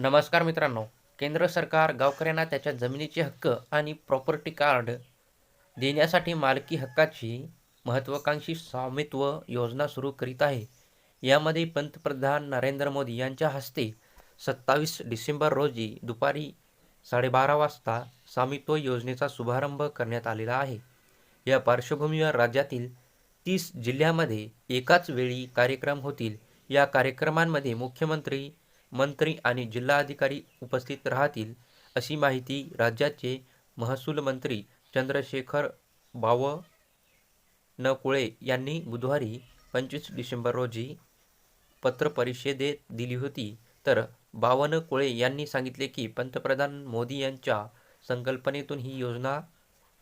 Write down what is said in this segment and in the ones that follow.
नमस्कार मित्रांनो. केंद्र सरकार गावकऱ्यांना त्याच्या जमिनीचे हक्क आणि प्रॉपर्टी कार्ड देण्यासाठी मालकी हक्काची महत्त्वाकांक्षी स्वामित्व योजना सुरू करीत आहे. यामध्ये पंतप्रधान नरेंद्र मोदी यांच्या हस्ते सत्तावीस डिसेंबर रोजी दुपारी साडेबारा वाजता स्वामित्व योजनेचा शुभारंभ करण्यात आलेला आहे. या पार्श्वभूमीवर राज्यातील तीस जिल्ह्यामध्ये एकाच वेळी कार्यक्रम होतील. या कार्यक्रमांमध्ये मुख्यमंत्री मंत्री आणि जिल्हाधिकारी उपस्थित राहतील अशी माहिती राज्याचे महसूल मंत्री चंद्रशेखर बावनकुळे यांनी बुधवारी पंचवीस डिसेंबर रोजी पत्रपरिषदेत दिली होती. तर बावनकुळे यांनी सांगितले की पंतप्रधान मोदी यांच्या संकल्पनेतून ही योजना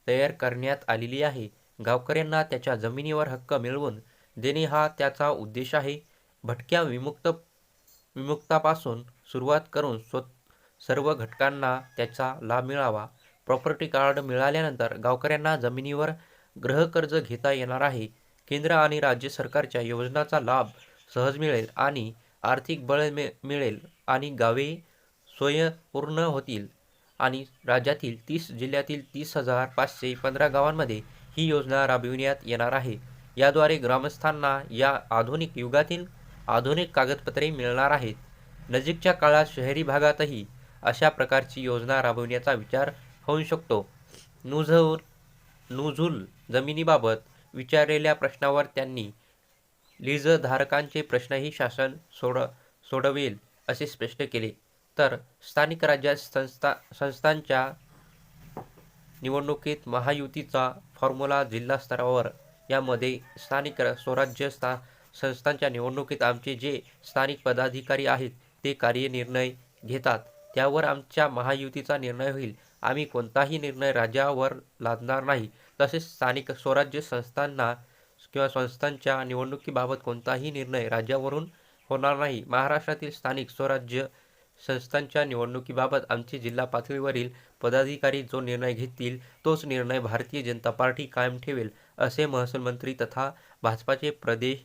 तयार करण्यात आलेली आहे. गावकऱ्यांना त्याच्या जमिनीवर हक्क मिळवून देणे हा त्याचा उद्देश आहे. भटक्या विमुक्त विमुक्तापासून सुरुवात करून स्व सर्व घटकांना त्याचा लाभ मिळावा. प्रॉपर्टी कार्ड मिळाल्यानंतर गावकऱ्यांना जमिनीवर गृहकर्ज घेता येणार आहे. केंद्र आणि राज्य सरकारच्या योजनांचा लाभ सहज मिळेल आणि आर्थिक बळ मिळ मिळेल आणि गावे स्वयंपूर्ण होतील. आणि राज्यातील तीस जिल्ह्यातील तीस हजार पाचशे पंधरा गावांमध्ये ही योजना राबविण्यात येणार आहे. याद्वारे ग्रामस्थांना या आधुनिक युगातील आधुनिक कागदपत्रे मिळणार आहेत. नजीकच्या काळात शहरी भागातही अशा प्रकारची योजना राबविण्याचा विचार होऊ शकतो. नुझूल नुझूल जमिनीबाबत विचारलेल्या प्रश्नावर त्यांनी लीजधारकांचे प्रश्नही शासन सोड सोडवेल असे स्पष्ट केले. तर स्थानिक राज्यात संस्था संस्थांच्या निवडणुकीत महायुतीचा फॉर्म्युला जिल्हा स्तरावर यामध्ये स्थानिक स्वराज्य स्था संस्थांच्या निवडणुकीत आमचे जे स्थानिक पदाधिकारी आहेत ते कार्यनिर्णय घेतात. त्यावर आमच्या महायुतीचा निर्णय होईल. आम्ही कोणताही निर्णय राज्यावर लादणार नाही. तसेच स्थानिक स्वराज्य संस्थांना किंवा संस्थांच्या निवडणुकीबाबत कोणताही निर्णय राज्यावरून होणार नाही. महाराष्ट्रातील स्थानिक स्वराज्य संस्थांच्या निवडणुकीबाबत आमचे जिल्हा पातळीवरील पदाधिकारी जो निर्णय घेतील तोच निर्णय भारतीय जनता पार्टी कायम ठेवेल असे महसूल मंत्री तथा भाजपाचे प्रदेश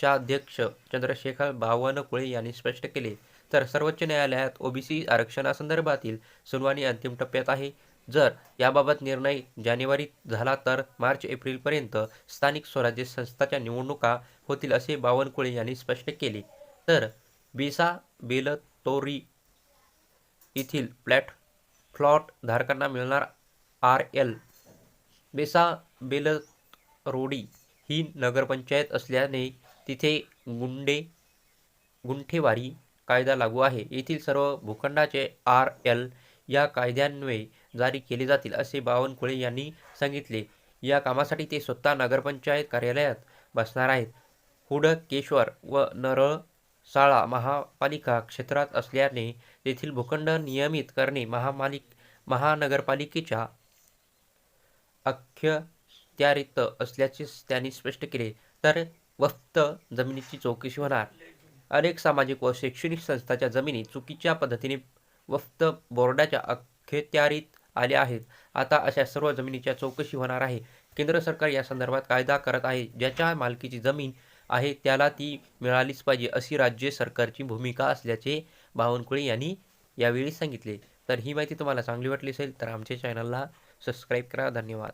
शाध्यक्ष चंद्रशेखर बावनकुळे यांनी स्पष्ट केले. तर सर्वोच्च न्यायालयात ओबीसी आरक्षणासंदर्भातील सुनावणी अंतिम टप्प्यात आहे. जर याबाबत निर्णय जानेवारीत झाला तर मार्च एप्रिलपर्यंत स्थानिक स्वराज्य संस्थाच्या निवडणुका होतील असे बावनकुळे यांनी स्पष्ट केले. तर बेसा बेलतोरी येथील प्लॅट फ्लॉट धारकांना मिळणार आर एल. बेसा बेलरोडी ही नगरपंचायत असल्याने तिथे गुंडे गुंठेवारी कायदा लागू आहे. येथील सर्व भूखंडाचे आर एल या कायद्यान्वये जारी केले जातील असे बावनकुळे यांनी सांगितले. या कामासाठी ते स्वतः नगरपंचायत कार्यालयात बसणार आहेत. हुडकेश्वर व नरळसाळा महापालिका क्षेत्रात असल्याने तेथील भूखंड नियमित करणे महामालिक महानगरपालिकेच्या अखत्यारीत असल्याचे त्यांनी स्पष्ट केले. तर वफ्त जमिनीची चौकशी होणार. अनेक सामाजिक व शैक्षणिक संस्थांच्या जमिनी चुकीच्या पद्धतीने वफ्त बोर्डाच्या अखत्यारीत आल्या आहेत. आता अशा सर्व जमिनीच्या चौकशी होणार आहे. केंद्र सरकार या संदर्भात कायदा करत आहे. ज्याच्या मालकीची जमीन आहे त्याला ती मिळालीच पाहिजे अशी राज्य सरकारची भूमिका असल्याचे बावनकुळे यांनी यावेळी सांगितले. तर ही माहिती तुम्हाला चांगली वाटली असेल तर आमच्या चॅनलला सबस्क्राईब करा. धन्यवाद.